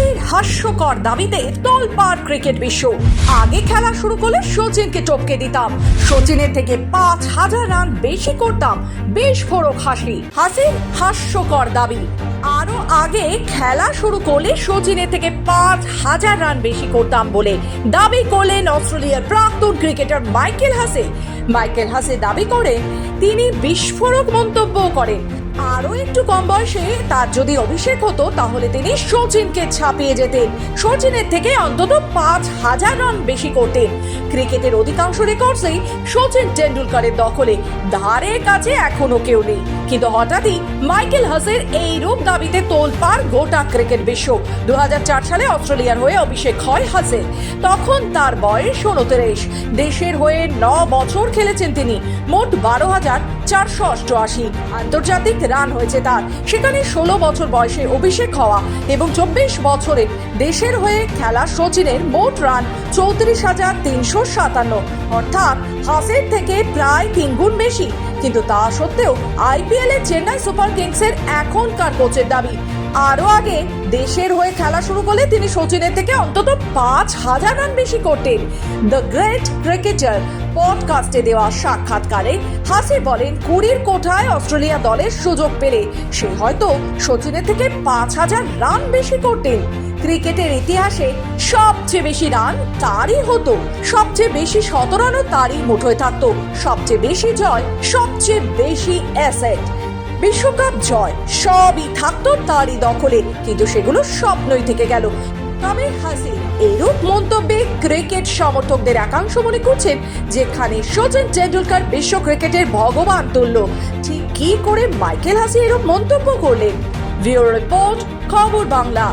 হাসির হাস্যকর দাবিতে তোলপাড় ক্রিকেট বিশ্ব। আগে খেলা শুরু করলে সচিনকে টপকে দিতাম। সচিনের থেকে পাঁচ হাজার রান বেশি করতাম। বেশ বিস্ফোরক হাসি। হাসির হাস্যকর দাবি। আরও আগে খেলা শুরু করলে সচিনের থেকে পাঁচ হাজার রান বেশি করতাম বলে দাবি করলেন অস্ট্রেলিয়ার প্রাক্তন ক্রিকেটার মাইকেল হাসে। মাইকেল হাসে দাবি করে তিনি বিস্ফোরক মন্তব্য করেন। আরও একটু কম বয়সে তার যদি অভিষেক হতো, তাহলে তিনি সচিনকে ছাপিয়ে যেতেন। সচিনের থেকে অন্তত পাঁচ হাজার রান বেশি করতেন। ক্রিকেটের অধিকাংশ রেকর্ডসেই সচিন টেন্ডুলকারের দখলে। ধারে কাছে এখনও কেউ নেই। কিন্তু হঠাৎই মাইকেল হাসের এই রূপ দাবিতে তোলপাড় গোটা ক্রিকেট বিশ্ব। দু হাজার চার সালে অস্ট্রেলিয়ার হয়ে অভিষেক হয় হাসের তখন তার বয়স উনত্রিশ দেশের হয়ে ন বছর খেলেছেন তিনি। মোট বারো হাজার চারশো অষ্টআশি। আন্তর্জাতিক রান হয়েছে তার। সেখানে ষোলো বছর বয়সে অভিষেক হওয়া এবং চব্বিশ বছরে দেশের হয়ে খেলা সচিনের মোট রান চৌত্রিশ হাজার তিনশো সাতান্ন। অর্থাৎ হাসের থেকে প্রায় তিন গুণ বেশি। কিন্তু তা সত্ত্বেও আইপিএল চেন্নাই সুপার কিংসের এখনকার কোচের দাবি আরও আগে দেশের হয়ে খেলা শুরু করলে তিনি সচিনের থেকে অন্তত পাঁচ হাজার রান বেশি করতেন। দ্য গ্রেট ক্রিকেটার পডকাস্টে দেওয়া সাক্ষাৎকারে হাসি বলেন, কুড়ির কোঠায় অস্ট্রেলিয়া দলের সুযোগ পেলে সে হয়তো সচিনের থেকে পাঁচ হাজার রান বেশি করতেন। ক্রিকেটের ইতিহাসে সবচেয়ে বেশি রান তারই হতো। সবচেয়ে বেশি শতরানও তারই মুঠোয় থাকতো। সবচেয়ে বেশি জয়, সবচেয়ে বেশি অ্যাসেট বিশ্বকাপ জয়, সবই থাকতো তারই দখলে, কিন্তু সেগুলো স্বপ্নই থেকে গেল। তবে হাসি এরূপ মন্তব্যে ক্রিকেট সমর্থকদের একাংশ মনে করছেন যেখানে সচিন টেন্ডুলকার বিশ্ব ক্রিকেটের ভগবান তুল্য। ঠিক কি করে মাইকেল হাসি এরূপ মন্তব্য করলেন? ভিওর রিপোর্ট, খবর বাংলা।